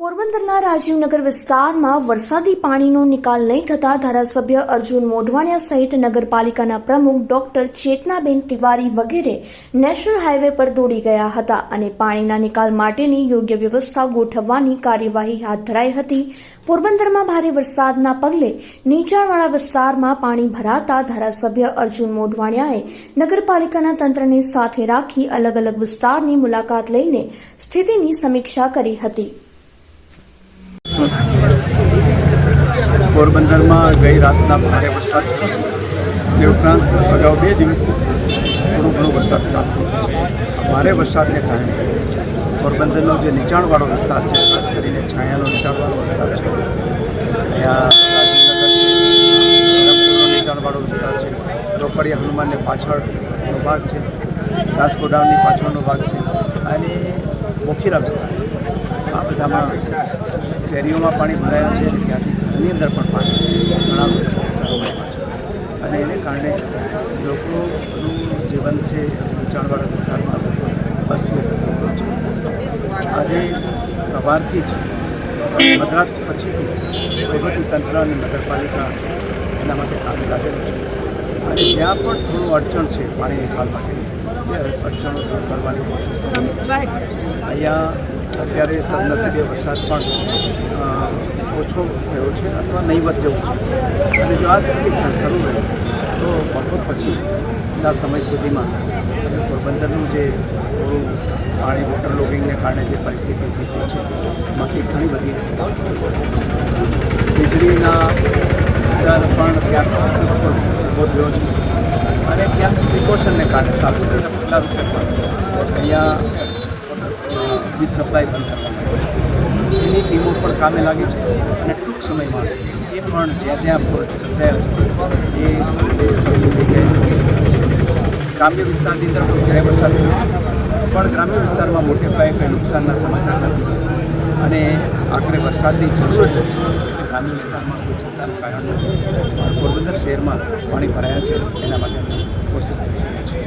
પોરબંદરના રાજીવનગર વિસ્તારમાં વરસાદી પાણીનો નિકાલ નહીં થતા ધારાસભ્ય અર્જુન મોઢવાણિયા સહિત નગરપાલિકાના પ્રમુખ ડોક્ટર ચેતનાબેન તિવારી વગેરે નેશનલ હાઈવે પર દોડી ગયા હતા અને પાણીના નિકાલ માટેની યોગ્ય વ્યવસ્થા ગોઠવવાની કાર્યવાહી હાથ ધરાઈ હતી. પોરબંદરમાં ભારે વરસાદના પગલે નીચાણવાળા વિસ્તારમાં પાણી ભરાતા ધારાસભ્ય અર્જુન મોઢવાણિયાએ નગરપાલિકાના તંત્રને સાથે રાખી અલગ અલગ વિસ્તારની મુલાકાત લઈને સ્થિતિની સમીક્ષા કરી હતી. પોરબંદરમાં ગઈ રાતના ભારે વરસાદ તે ઉપરાંત અગાઉ બે દિવસથી થોડો ઘણો વરસાદ થતો ભારે વરસાદને કારણે પોરબંદરનો જે નીચાણવાળો વિસ્તાર છે, ખાસ કરીને છાયાનો નીચાણવાળો વિસ્તાર છે ત્યાં નીચાણવાળો વિસ્તાર છે, રોકડિયા હનુમાનને પાછળનો ભાગ છે રાસગોડાઉનની પાછળનો ભાગ છે, અને મોખીરા વિસ્તાર છે. આ બધામાં શેરીઓમાં પાણી ભરાયા છે ત્યાંથી ઘરની અંદર પણ પાણી ઘણા બધા વિસ્તારોમાં છે. અને એને કારણે લોકોનું જીવન છે નીચાણવાળા વિસ્તારમાં અસ્તવ્યસ્ત થઈ છે. આજે સવારથી જ મધરાત પછીથી વહીવટી તંત્ર અને નગરપાલિકા એના માટે કામ લાગેલું છે. અને જ્યાં પણ થોડું અડચણ છે પાણી નિકાલ માટે એ અડચણો દૂર કરવાની કોશિશ કરવાની છે અહીંયા અત્યારે સદનસીબે વરસાદ પણ ઓછો થયો છે અથવા નહીવત જેવું છે. અને જો આ સ્થિતિ શરૂ રહે તો બપોર પછીના સમય સુધીમાં પોરબંદરનું જે થોડું પાણી વોટર લોગિંગને કારણે જે પરિસ્થિતિ થઈ છે બાકી ઘણી બધી વીજળીના દર પણ ક્યાંક ઊભો થયો છે. અને ક્યાંક પ્રિકોશનને કારણે સાવચેતીના પગલાં રૂપે પણ અહીંયા વીજ સપ્લાય બંધ કરવામાં એની ટીમો પણ કામે લાગી છે અને ટૂંક સમયમાં એ પણ જ્યાં જ્યાં ફોલ્ટ સર્જાયા છે, એ ગ્રામ્ય વિસ્તારની અંદર પણ ક્યાંય વરસાદ પણ ગ્રામ્ય વિસ્તારમાં મોટે પાયે કંઈ નુકસાનના સમાચાર નથી. અને આખરે વરસાદની જરૂર જ ગ્રામ્ય વિસ્તારમાં કોઈ ચિંતાનું કારણ નથી. પોરબંદર શહેરમાં પાણી ભરાયા છે. એના માટે કોશિશ કરી રહ્યા છીએ.